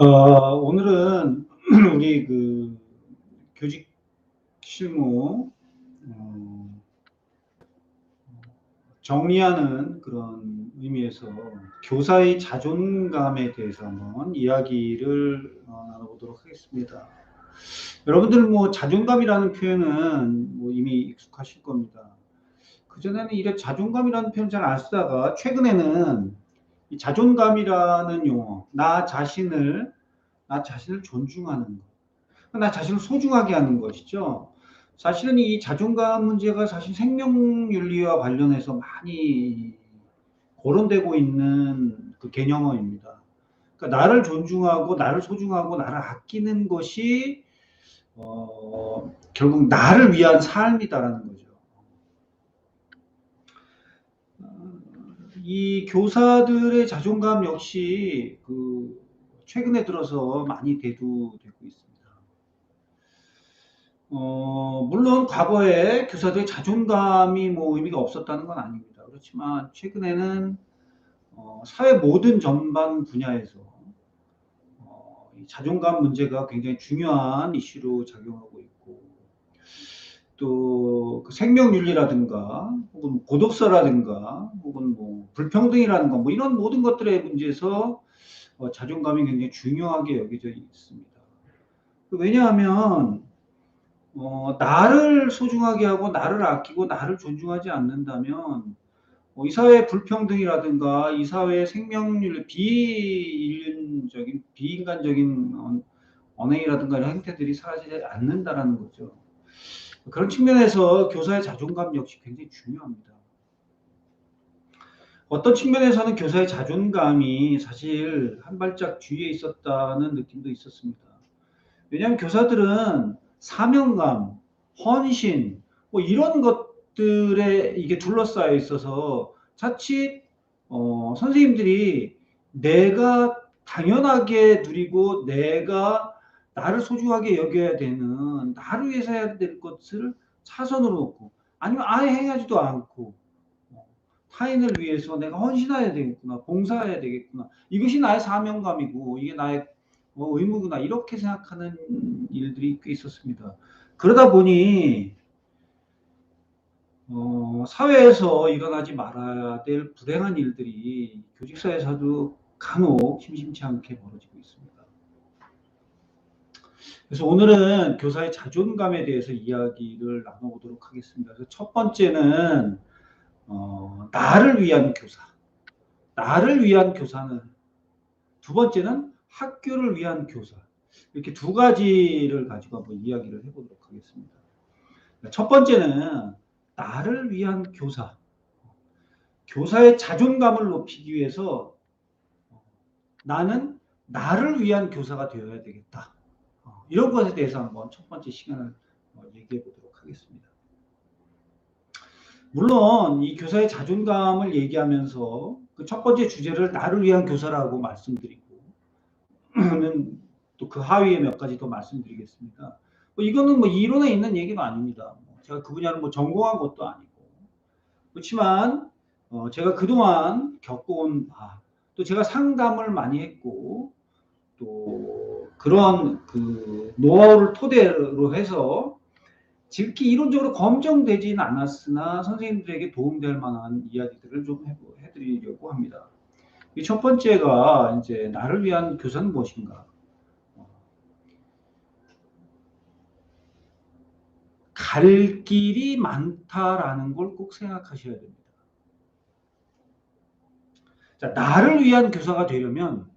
어, 오늘은 우리 그 교직 실무 어, 정리하는 그런 의미에서 교사의 자존감에 대해서 한번 이야기를 어, 나눠보도록 하겠습니다. 여러분들 뭐 자존감이라는 표현은 뭐 이미 익숙하실 겁니다. 그전에는 이래 자존감이라는 표현 잘 안 쓰다가 최근에는 이 자존감이라는 용어, 나 자신을 나 자신을 존중하는 것, 나 자신을 소중하게 하는 것이죠. 사실은 이 자존감 문제가 사실 생명윤리와 관련해서 많이 거론되고 있는 그 개념어입니다. 그러니까 나를 존중하고 나를 소중하고 나를 아끼는 것이 어, 결국 나를 위한 삶이다라는 거죠. 이 교사들의 자존감 역시 그 최근에 들어서 많이 대두되고 있습니다. 어, 물론 과거에 교사들의 자존감이 뭐 의미가 없었다는 건 아닙니다. 그렇지만 최근에는 어, 사회 모든 전반 분야에서 어, 자존감 문제가 굉장히 중요한 이슈로 작용하고 있고 또 그 생명윤리라든가 혹은 고독사라든가 혹은 뭐 불평등이라든가 뭐 이런 모든 것들의 문제에서 어, 자존감이 굉장히 중요하게 여겨져 있습니다. 왜냐하면 어, 나를 소중하게 하고 나를 아끼고 나를 존중하지 않는다면 어, 이 사회 불평등이라든가 이 사회 생명률 비인륜적인 비인간적인 언행이라든가 이런 행태들이 사라지지 않는다라는 거죠. 그런 측면에서 교사의 자존감 역시 굉장히 중요합니다. 어떤 측면에서는 교사의 자존감이 사실 한 발짝 뒤에 있었다는 느낌도 있었습니다. 왜냐하면 교사들은 사명감, 헌신, 뭐 이런 것들에 이게 둘러싸여 있어서 자칫 어, 선생님들이 내가 당연하게 누리고 내가 나를 소중하게 여겨야 되는 나를 위해서 해야 될 것을 차선으로 놓고 아니면 아예 행하지도 않고 타인을 위해서 내가 헌신해야 되겠구나, 봉사해야 되겠구나. 이것이 나의 사명감이고 이게 나의 뭐 의무구나 이렇게 생각하는 일들이 꽤 있었습니다. 그러다 보니 어, 사회에서 일어나지 말아야 될 불행한 일들이 교직사에서도 간혹 심심치 않게 벌어지고 있습니다. 그래서 오늘은 교사의 자존감에 대해서 이야기를 나눠보도록 하겠습니다. 그래서 첫 번째는 어, 나를 위한 교사. 나를 위한 교사는 두 번째는 학교를 위한 교사. 이렇게 두 가지를 가지고 한번 이야기를 해보도록 하겠습니다. 첫 번째는 나를 위한 교사. 교사의 자존감을 높이기 위해서 나는 나를 위한 교사가 되어야 되겠다. 어, 이런 것에 대해서 한번 첫 번째 시간을 어, 얘기해 보도록 하겠습니다. 물론 이 교사의 자존감을 얘기하면서 그 첫 번째 주제를 나를 위한 교사라고 말씀드리고 또 그 하위에 몇 가지 더 말씀드리겠습니다. 뭐 이거는 뭐 이론에 있는 얘기가 아닙니다. 뭐 제가 그 분야를 뭐 전공한 것도 아니고 그렇지만 어 제가 그동안 겪어온 바, 또 제가 상담을 많이 했고 또 그런 그 노하우를 토대로 해서 지극히 이론적으로 검증되지는 않았으나 선생님들에게 도움될 만한 이야기들을 좀 해드리려고 합니다. 이 첫 번째가 이제 나를 위한 교사는 무엇인가? 갈 길이 많다라는 걸 꼭 생각하셔야 됩니다. 자, 나를 위한 교사가 되려면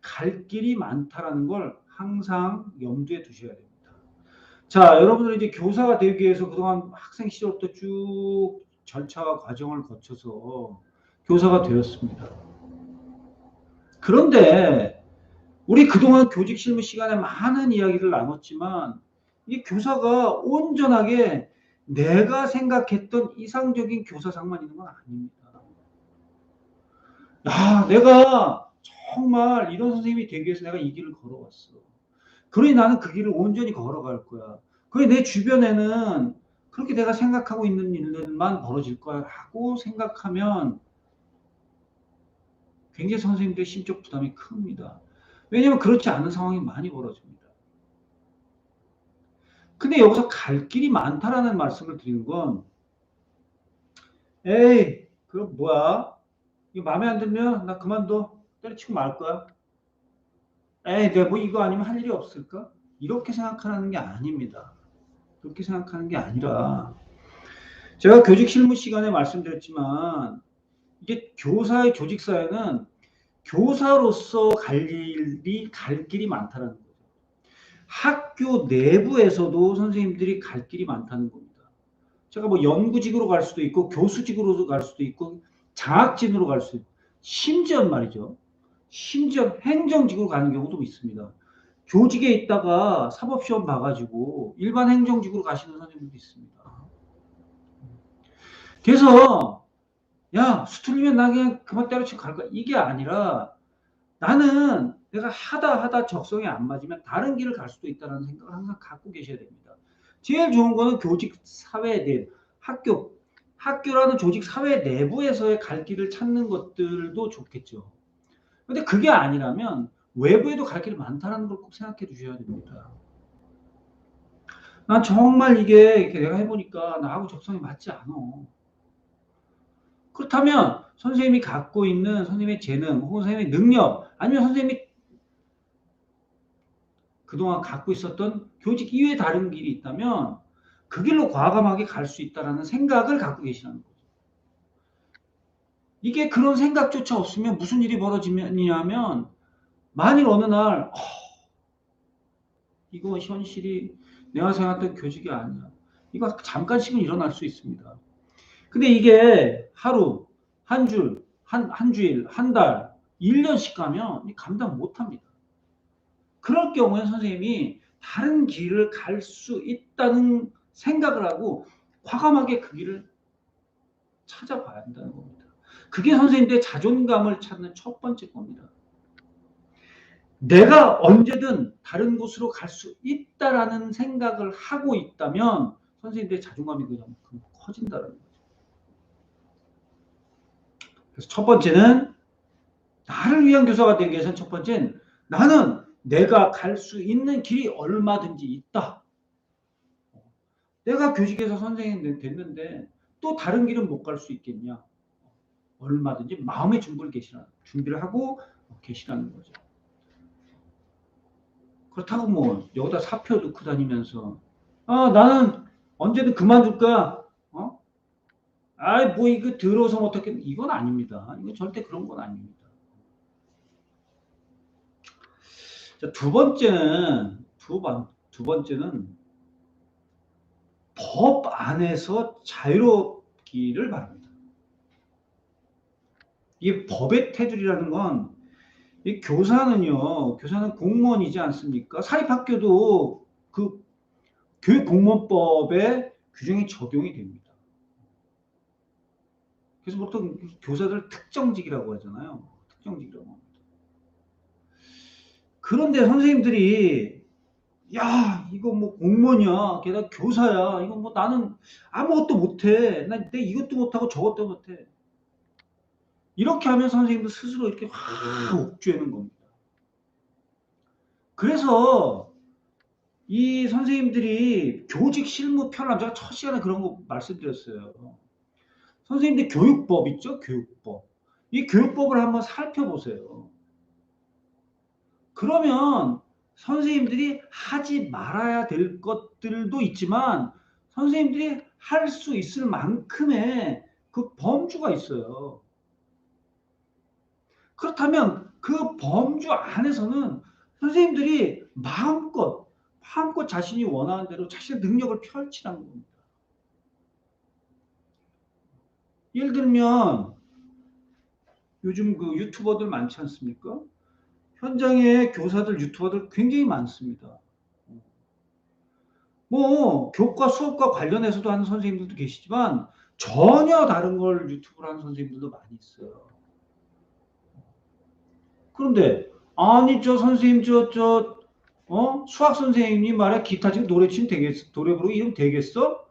갈 길이 많다라는 걸 항상 염두에 두셔야 됩니다. 자, 여러분들 이제 교사가 되기 위해서 그동안 학생 시절부터 쭉 절차와 과정을 거쳐서 교사가 되었습니다. 그런데 우리 그동안 교직 실무 시간에 많은 이야기를 나눴지만 이 교사가 온전하게 내가 생각했던 이상적인 교사상만 있는 건 아닙니다. 야, 내가 정말 이런 선생님이 되기 위해서 내가 이 길을 걸어왔어. 그러니 나는 그 길을 온전히 걸어갈 거야. 그게 내 주변에는 그렇게 내가 생각하고 있는 일들만 벌어질 거라고 생각하면 굉장히 선생님들의 심적 부담이 큽니다. 왜냐하면 그렇지 않은 상황이 많이 벌어집니다. 근데 여기서 갈 길이 많다라는 말씀을 드리는 건 에이 그럼 뭐야 이거 마음에 안 들면 나 그만둬 때려치고 말 거야 에이 내가 뭐 이거 아니면 할 일이 없을까 이렇게 생각하는 게 아닙니다 그렇게 생각하는 게 아니라 제가 교직 실무 시간에 말씀드렸지만 이게 교사의 조직 사회는 교사로서 갈 일이 갈 길이 많다는 거죠. 학교 내부에서도 선생님들이 갈 길이 많다는 겁니다. 제가 뭐 연구직으로 갈 수도 있고 교수직으로 갈 수도 있고 장학진으로 갈 수도 있고 심지어 말이죠. 심지어 행정직으로 가는 경우도 있습니다. 교직에 있다가 사법시험 봐가지고 일반 행정직으로 가시는 선생님도 있습니다. 그래서 야 수틀리면 나 그냥 그만 때려치고 갈 거야 이게 아니라 나는 내가 하다 하다 적성에 안 맞으면 다른 길을 갈 수도 있다는 생각을 항상 갖고 계셔야 됩니다. 제일 좋은 거는 교직 사회 내 학교 학교라는 조직 사회 내부에서의 갈 길을 찾는 것들도 좋겠죠. 근데 그게 아니라면 외부에도 갈 길이 많다는 걸 꼭 생각해 주셔야 됩니다. 난 정말 이게 내가 해보니까 나하고 적성이 맞지 않아. 그렇다면 선생님이 갖고 있는 선생님의 재능 혹은 선생님의 능력 아니면 선생님이 그동안 갖고 있었던 교직 이외에 다른 길이 있다면 그 길로 과감하게 갈 수 있다는 생각을 갖고 계시는 거죠. 이게 그런 생각조차 없으면 무슨 일이 벌어지냐면 만일 어느 날 어, 이거 현실이 내가 생각했던 교직이 아니야. 이거 잠깐씩은 일어날 수 있습니다. 근데 이게 하루, 한 줄, 한, 한 주일, 한 달, 1년씩 가면 감당 못 합니다. 그럴 경우에 선생님이 다른 길을 갈 수 있다는 생각을 하고 과감하게 그 길을 찾아봐야 한다는 겁니다. 그게 선생님들의 자존감을 찾는 첫 번째 겁니다. 내가 언제든 다른 곳으로 갈 수 있다라는 생각을 하고 있다면 선생님들의 자존감이 그만큼 커진다는 거죠. 그래서 첫 번째는 나를 위한 교사가 되기 위해서는 첫 번째는 나는 내가 갈 수 있는 길이 얼마든지 있다. 내가 교직에서 선생님 됐는데 또 다른 길은 못 갈 수 있겠냐? 얼마든지 마음의 준비를 계시라 준비를 하고 계시라는 거죠. 그렇다고 뭐 여기다 사표 넣고 다니면서 아 나는 언제든 그만둘 거야. 어? 아이 뭐 이거 들어서 어떻게 이건 아닙니다. 이거 절대 그런 건 아닙니다. 자, 두 번째는 두, 번, 두 번째는 법 안에서 자유롭기를 바랍니다. 이 법의 테두리라는 건 이 교사는요, 교사는 공무원이지 않습니까? 사립학교도 그 교육 공무원법에 규정이 적용이 됩니다. 그래서 보통 교사들 특정직이라고 하잖아요. 특정직이라고 합니다. 그런데 선생님들이 야 이거 뭐 공무원이야 게다가 교사야 이거 뭐 나는 아무것도 못해 나내 이것도 못하고 저것도 못해 이렇게 하면 선생님도 스스로 이렇게 확 옥죄는 겁니다. 그래서 이 선생님들이 교직 실무 편람 제가 첫 시간에 그런 거 말씀드렸어요. 선생님들 교육법 있죠? 교육법. 이 교육법을 한번 살펴보세요. 그러면 선생님들이 하지 말아야 될 것들도 있지만 선생님들이 할 수 있을 만큼의 그 범주가 있어요. 그렇다면 그 범주 안에서는 선생님들이 마음껏 마음껏 자신이 원하는 대로 자신의 능력을 펼치라는 겁니다. 예를 들면 요즘 그 유튜버들 많지 않습니까? 현장에 교사들, 유튜버들 굉장히 많습니다. 뭐 교과 수업과 관련해서도 하는 선생님들도 계시지만 전혀 다른 걸 유튜브로 하는 선생님들도 많이 있어요. 그런데 아니 저 선생님 저 저 어? 수학 선생님이 말해 기타 지금 노래 치면 되겠어? 노래 부르고 이러면 되겠어?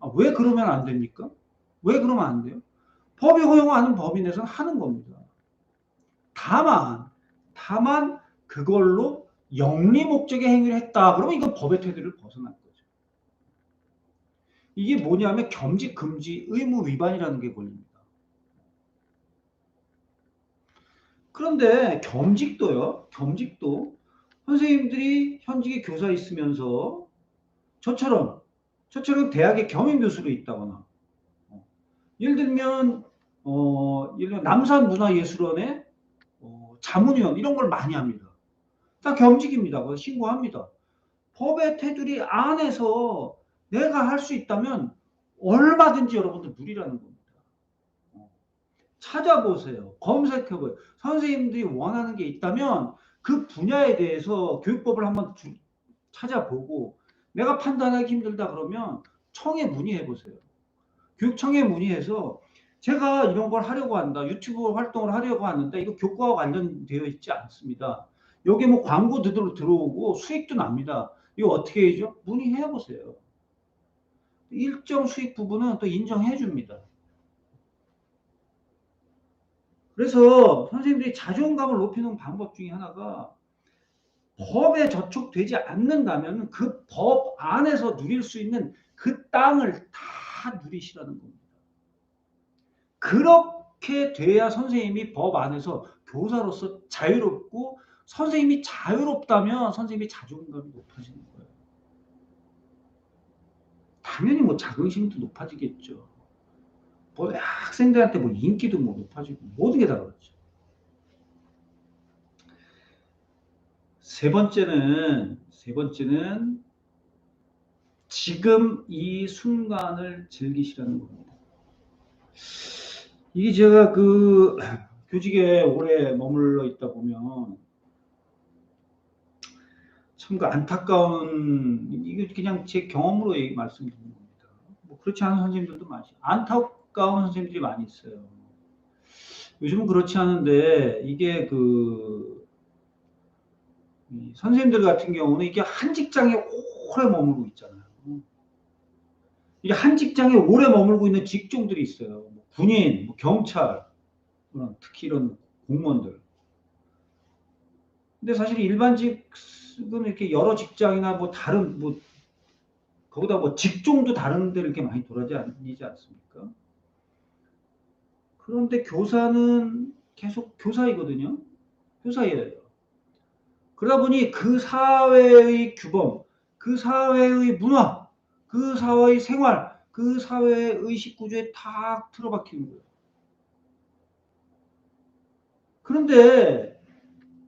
아, 왜 그러면 안 됩니까? 왜 그러면 안 돼요? 법이 허용하는 법인에서는 하는 겁니다. 다만 다만 그걸로 영리 목적의 행위를 했다. 그러면 이건 법의 테두리를 벗어난 거죠. 이게 뭐냐면 겸직 금지 의무 위반이라는 게 걸립니다. 그런데 겸직도요. 겸직도 선생님들이 현직에 교사 있으면서 저처럼 저처럼 대학의 겸임 교수로 있다거나 어, 예를 들면 어, 예를 들면 남산문화예술원의 어, 자문위원 이런 걸 많이 합니다. 다 겸직입니다. 신고합니다. 법의 테두리 안에서 내가 할 수 있다면 얼마든지 여러분들 누리라는 겁니다. 어, 찾아보세요. 검색해보세요. 선생님들이 원하는 게 있다면 그 분야에 대해서 교육법을 한번 주, 찾아보고 내가 판단하기 힘들다 그러면 청에 문의해 보세요. 교육청에 문의해서 제가 이런 걸 하려고 한다. 유튜브 활동을 하려고 하는데 이거 교과와 관련되어 있지 않습니다. 여기 뭐 광고 들어 들어오고 수익도 납니다. 이거 어떻게 해죠? 문의해 보세요. 일정 수익 부분은 또 인정해 줍니다. 그래서 선생님들이 자존감을 높이는 방법 중에 하나가 법에 저촉되지 않는다면 그 법 안에서 누릴 수 있는 그 땅을 다 누리시라는 겁니다. 그렇게 돼야 선생님이 법 안에서 교사로서 자유롭고 선생님이 자유롭다면 선생님이 자존감이 높아지는 거예요. 당연히 뭐 자긍심도 높아지겠죠. 뭐 학생들한테 뭐 인기도 뭐 높아지고 모든 게 다 그렇죠. 세 번째는 세 번째는 지금 이 순간을 즐기시라는 겁니다. 이게 제가 그 교직에 오래 머물러 있다 보면 참 그 안타까운 이게 그냥 제 경험으로 말씀드리는 겁니다. 뭐 그렇지 않은 선생님들도 많이 안타 까운 선생님들이 많이 있어요. 요즘은 그렇지 않은데 이게 그 선생님들 같은 경우는 이게 한 직장에 오래 머물고 있잖아요. 이게 한 직장에 오래 머물고 있는 직종들이 있어요. 뭐 군인, 뭐 경찰, 특히 이런 공무원들. 근데 사실 일반직은 이렇게 여러 직장이나 뭐 다른 뭐 거기다 뭐 직종도 다른 데 이렇게 많이 돌아다니지 않습니까? 그런데 교사는 계속 교사이거든요. 교사예요. 그러다 보니 그 사회의 규범, 그 사회의 문화, 그 사회의 생활, 그 사회의 의식 구조에 다 틀어박히는 거예요. 그런데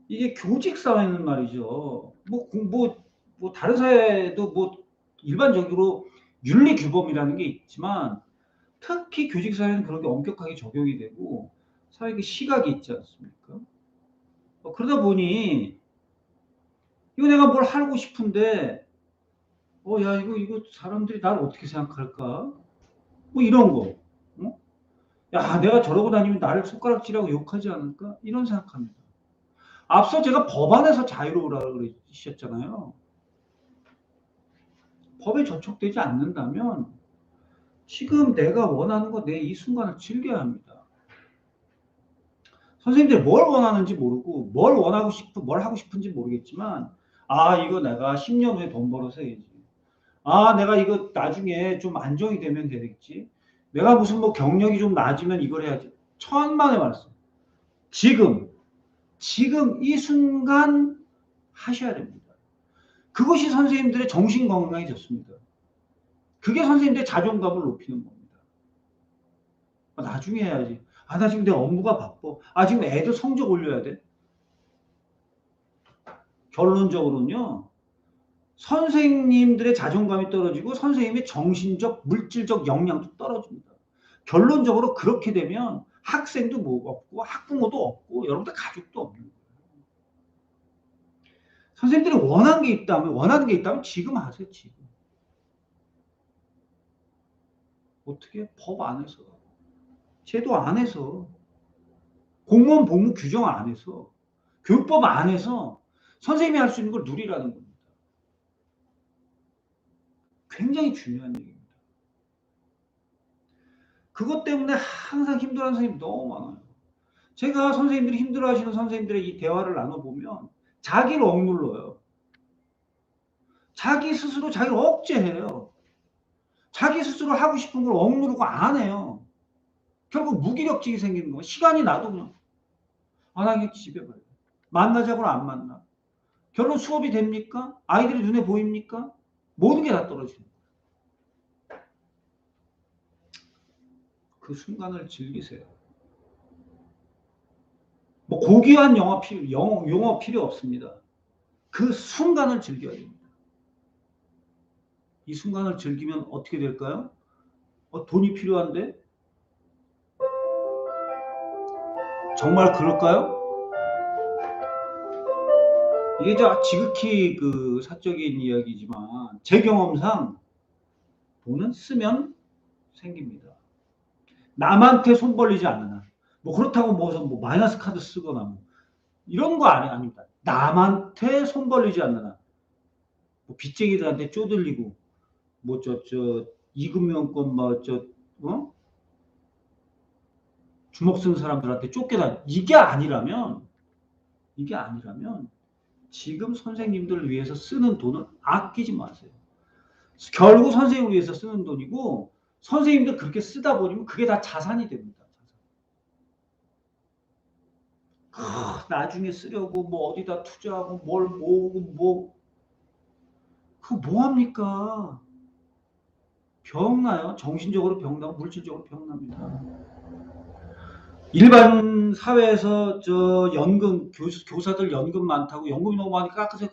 이게 교직 사회는 말이죠. 뭐, 뭐, 뭐 다른 사회도 뭐 일반적으로 윤리 규범이라는 게 있지만 특히 교직 사회는 그런 게 엄격하게 적용이 되고 사회의 시각이 있지 않습니까? 어, 그러다 보니 이거 내가 뭘 하고 싶은데 어 야 이거 이거 사람들이 나를 어떻게 생각할까? 뭐 이런 거. 어? 야 내가 저러고 다니면 나를 손가락질하고 욕하지 않을까? 이런 생각합니다. 앞서 제가 법안에서 자유로우라고 그러셨잖아요. 법에 저촉되지 않는다면 지금 내가 원하는 거내이 순간을 즐겨야 합니다. 선생님들 뭘 원하는지 모르고 뭘 원하고 싶은 뭘 하고 싶은지 모르겠지만 아 이거 내가 10년 후에 돈 벌어서 해야지. 아 내가 이거 나중에 좀 안정이 되면 되겠지. 내가 무슨 뭐 경력이 좀 낮으면 이걸 해야지. 천만의 말씀. 지금 지금 이 순간 하셔야 됩니다. 그것이 선생님들의 정신 건강이 좋습니다. 그게 선생님들의 자존감을 높이는 겁니다. 아, 나중에 해야지. 아, 나 지금 내 업무가 바빠. 아, 지금 애들 성적 올려야 돼. 결론적으로는요. 선생님들의 자존감이 떨어지고 선생님의 정신적, 물질적 역량도 떨어집니다. 결론적으로 그렇게 되면 학생도 뭐 없고 학부모도 없고 여러분들 가족도 없는 거예요. 선생님들이 원하는 게 있다면 원하는 게 있다면 지금 하세요. 지금. 어떻게 법 안에서 제도 안에서 공무원 복무 규정 안에서 교육법 안에서 선생님이 할 수 있는 걸 누리라는 겁니다. 굉장히 중요한 얘기입니다. 그것 때문에 항상 힘들어하는 선생님이 너무 많아요. 제가 선생님들이 힘들어하시는 선생님들의 이 대화를 나눠보면 자기를 억눌러요. 자기 스스로 자기를 억제해요. 자기 스스로 하고 싶은 걸 억누르고 안 해요. 결국 무기력증이 생기는 거예요. 시간이 나도 그냥 안 하겠지 집에 가요. 만나자고는 안 만나. 결론 수업이 됩니까? 아이들이 눈에 보입니까? 모든 게 다 떨어지는 거예요. 그 순간을 즐기세요. 뭐 고귀한 영어 필요, 영어, 용어 필요 없습니다. 그 순간을 즐겨야 됩니다. 이 순간을 즐기면 어떻게 될까요? 어, 돈이 필요한데? 정말 그럴까요? 이게 저 지극히 그 사적인 이야기지만 제 경험상 돈은 쓰면 생깁니다. 남한테 손 벌리지 한. 뭐 그렇다고 뭐뭐 뭐 마이너스 카드 쓰거나 뭐 이런 거 아니 아닙니다. 남한테 손 벌리지 한. 뭐 빚쟁이들한테 쪼들리고 뭐 저 저 이금융권 뭐저 어? 주먹 쓰는 사람들한테 쫓겨다 이게 아니라면 이게 아니라면 지금 선생님들을 위해서 쓰는 돈을 아끼지 마세요. 결국 선생님을 위해서 쓰는 돈이고 선생님들 그렇게 쓰다 보면 그게 다 자산이 됩니다. 아, 나중에 쓰려고 뭐 어디다 투자하고 뭘 모으고 뭐 그거 뭐 합니까? 병나요. 정신적으로 병나고 물질적으로 병납니다. 일반 사회에서 저 연금 교수, 교사들 연금 많다고 연금이 너무 많으니까 깎으세요.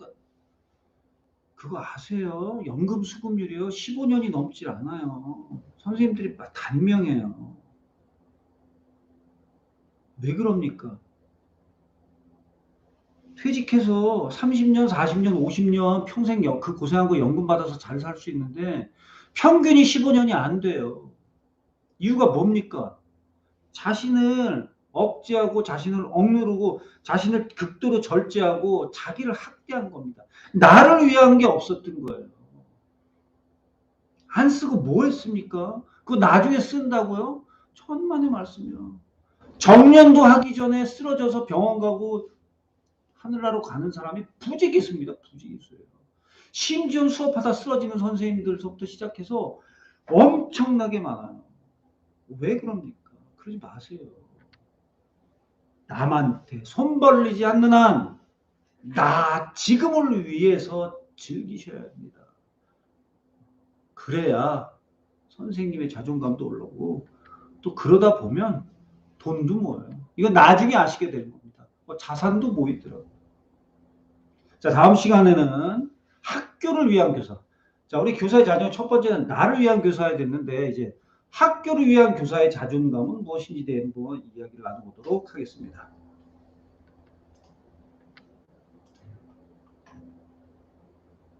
그거 아세요? 연금 수급률이요 15년이 넘질 않아요. 선생님들이 단명해요. 왜 그럽니까? 퇴직해서 30년, 40년, 50년 평생 그 고생한 거 연금 받아서 잘 살 수 있는데 평균이 15년이 안 돼요. 이유가 뭡니까? 자신을 억제하고 자신을 억누르고 자신을 극도로 절제하고 자기를 학대한 겁니다. 나를 위한 게 없었던 거예요. 안 쓰고 뭐 했습니까? 그거 나중에 쓴다고요? 천만의 말씀이요. 정년도 하기 전에 쓰러져서 병원 가고 하늘나라로 가는 사람이 부지기 있습니다. 부지기 있어요. 심지어 수업하다 쓰러지는 선생님들부터 시작해서 엄청나게 많아요. 왜 그럽니까? 그러지 마세요. 남한테 손 벌리지 않는 한, 나 지금을 위해서 즐기셔야 합니다. 그래야 선생님의 자존감도 올라오고, 또 그러다 보면 돈도 모여요. 이건 나중에 아시게 될 겁니다. 뭐 자산도 모이더라고요. 자, 다음 시간에는 학교를 위한 교사. 자, 우리 교사의 자존 첫 번째는 나를 위한 교사야 됐는데, 이제 학교를 위한 교사의 자존감은 무엇인지 대한 뭐 이야기를 나눠보도록 하겠습니다.